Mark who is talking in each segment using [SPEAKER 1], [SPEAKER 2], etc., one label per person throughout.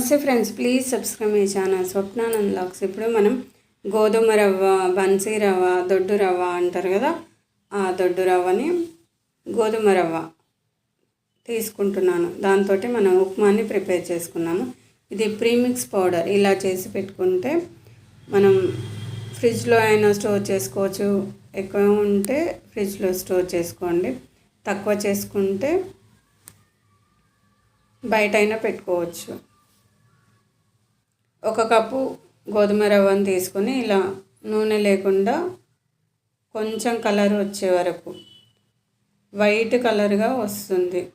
[SPEAKER 1] నమస్తే friends please subscribe my channel. Swapnanand lakhs. ఇప్పుడు మనం గోధుమ రవ్వ బన్సీ రవ్వ దొడ్డు రవ్వ అంటారు కదా ఆ దొడ్డు రవ్వని గోధుమ రవ్వ తీసుకుంటున్నాను. దాంతో మనం ఉప్మాని ప్రిపేర్ చేసుకున్నాము. ఇది ప్రీమిక్స్ పౌడర్. ఇలా చేసి పెట్టుకుంటే మనం ఫ్రిడ్జ్లో అయినా స్టోర్ చేసుకోవచ్చు. ఎక్కువ ఉంటే ఫ్రిడ్జ్లో స్టోర్ చేసుకోండి. తక్కువ చేసుకుంటే బయట అయినా పెట్టుకోవచ్చు. ఒక కప్పు గోధుమ రవ్వను తీసుకొని ఇలా నూనె లేకుండా కొంచెం కలర్ వచ్చే వరకు వైట్ కలర్గా వస్తుంది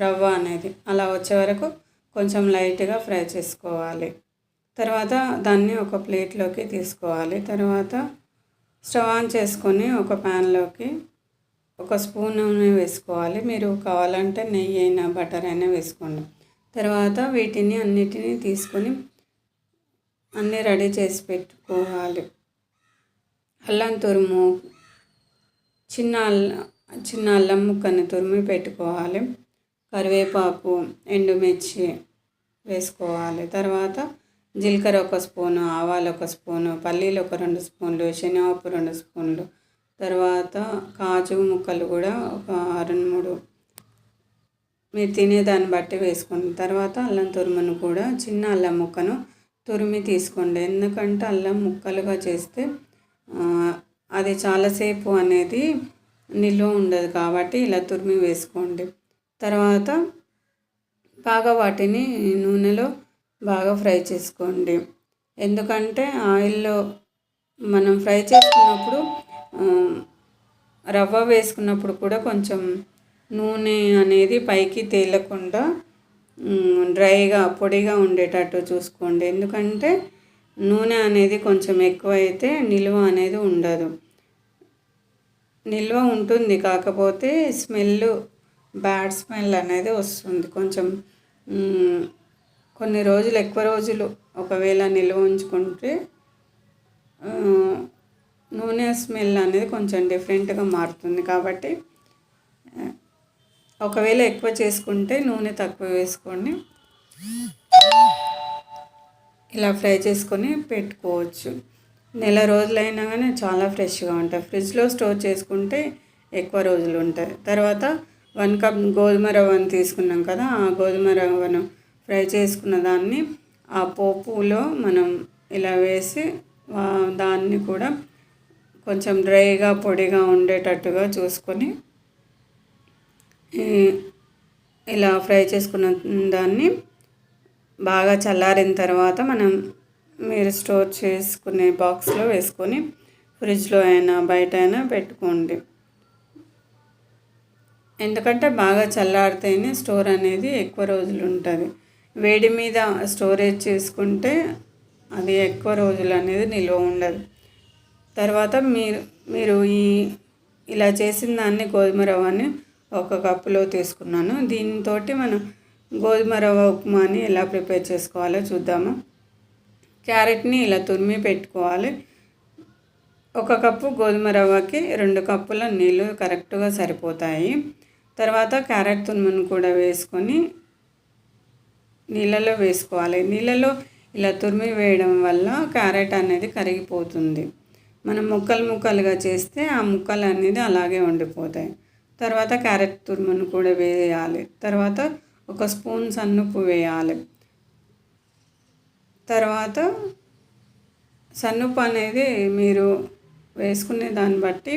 [SPEAKER 1] రవ్వ అనేది. అలా వచ్చే వరకు కొంచెం లైట్గా ఫ్రై చేసుకోవాలి. తర్వాత దాన్ని ఒక ప్లేట్లోకి తీసుకోవాలి. తర్వాత స్టవ్ ఆన్ చేసుకొని ఒక ప్యాన్లోకి ఒక స్పూన్ నూనె వేసుకోవాలి. మీరు కావాలంటే నెయ్యి అయినా బటర్ అయినా వేసుకోండి. తర్వాత వీటిని అన్నిటినీ తీసుకొని అన్నీ రెడీ చేసి పెట్టుకోవాలి. అల్లం తురుము చిన్న అల్లం చిన్న అల్లం ముక్కని తురిమి పెట్టుకోవాలి. కరివేపాకు ఎండుమిర్చి వేసుకోవాలి. తర్వాత జీలకర్ర ఒక స్పూను ఆవాలు ఒక స్పూను పల్లీలు ఒక రెండు స్పూన్లు శనగపప్పు రెండు స్పూన్లు తర్వాత కాజు ముక్కలు కూడా ఒక రెండు మూడు. మీరు తినేదాన్ని బట్టి వేసుకోండి తర్వాత అల్లం తురుమును కూడా చిన్న అల్లం ముక్కను తురిమి తీసుకోండి. ఎందుకంటే అల్లం ముక్కలుగా చేస్తే అది చాలాసేపు అనేది నిల్వ ఉండదు కాబట్టి ఇలా తురిమి వేసుకోండి. తర్వాత బాగా వాటిని నూనెలో బాగా ఫ్రై చేసుకోండి. ఎందుకంటే ఆయిల్లో మనం ఫ్రై చేసుకున్నప్పుడు రవ్వ వేసుకున్నప్పుడు కూడా కొంచెం నూనె అనేది పైకి తేలకుండా డ్రైగా పొడిగా ఉండేటట్టు చూసుకోండి. ఎందుకంటే నూనె అనేది కొంచెం ఎక్కువ అయితే నిల్వ అనేది ఉండదు. నిల్వ ఉంటుంది కాకపోతే స్మెల్ బ్యాడ్ స్మెల్ అనేది వస్తుంది. కొంచెం కొన్ని రోజులు ఎక్కువ రోజులు ఒకవేళ నిల్వ ఉంచుకుంటే నూనె స్మెల్ అనేది కొంచెం డిఫరెంట్గా మారుతుంది. కాబట్టి ఒకవేళ ఎక్కువ చేసుకుంటే నూనె తక్కువ వేసుకోండి ఇలా ఫ్రై చేసుకొని పెట్టుకోవచ్చు. నెల రోజులైనా కానీ చాలా ఫ్రెష్గా ఉంటాయి. ఫ్రిడ్జ్లో స్టోర్ చేసుకుంటే ఎక్కువ రోజులు ఉంటాయి. తర్వాత వన్ కప్ గోధుమ రవ్వను తీసుకున్నాం కదా ఆ గోధుమ రవ్వను ఫ్రై చేసుకున్న దాన్ని ఆ పోపులో మనం ఇలా వేసి దాన్ని కూడా కొంచెం డ్రైగా పొడిగా ఉండేటట్టుగా చూసుకొని ఇలా ఫ్రై చేసుకున్న దాన్ని బాగా చల్లారిన తర్వాత మనం మీరు స్టోర్ చేసుకునే బాక్స్లో వేసుకొని ఫ్రిడ్జ్లో అయినా బయట అయినా పెట్టుకోండి. ఎందుకంటే బాగా చల్లారితేనే స్టోర్ అనేది ఎక్కువ రోజులు ఉంటుంది. వేడి మీద స్టోరేజ్ చేసుకుంటే అది ఎక్కువ రోజులు అనేది నిల్వ ఉండదు. తర్వాత మీరు మీరు ఈ ఇలా చేసిన దాన్ని గోధుమ రవ్వని ఒక కప్పులో తీసుకున్నాను. దీంతో మనం గోధుమ రవ్వ ఉప్మాని ఎలా ప్రిపేర్ చేసుకోవాలో చూద్దాము. క్యారెట్ని ఇలా తురిమి పెట్టుకోవాలి. ఒక కప్పు గోధుమ రవ్వకి రెండు కప్పుల నీళ్ళు కరెక్ట్గా సరిపోతాయి. తర్వాత క్యారెట్ తురుమును కూడా వేసుకొని నీళ్ళలో వేసుకోవాలి. నీళ్ళలో ఇలా తురిమి వేయడం వల్ల క్యారెట్ అనేది కరిగిపోతుంది. మనం ముక్కలు ముక్కలుగా చేస్తే ఆ ముక్కలు అనేది అలాగే ఉండిపోతాయి. తర్వాత క్యారెట్ తురుమును కూడా వేయాలి. తర్వాత ఒక స్పూన్ సన్నుప్పు వేయాలి. తర్వాత సన్నుప్పు అనేది మీరు వేసుకునే దాన్ని బట్టి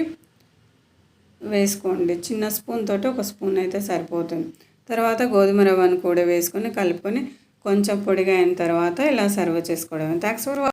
[SPEAKER 1] వేసుకోండి. చిన్న స్పూన్ తోటి ఒక స్పూన్ అయితే సరిపోతుంది. తర్వాత గోధుమ రవ్వను కూడా వేసుకొని కలుపుకొని కొంచెం పొడిగా అయిన తర్వాత ఇలా సర్వ్ చేసుకోవడం థ్యాంక్స్ ఫర్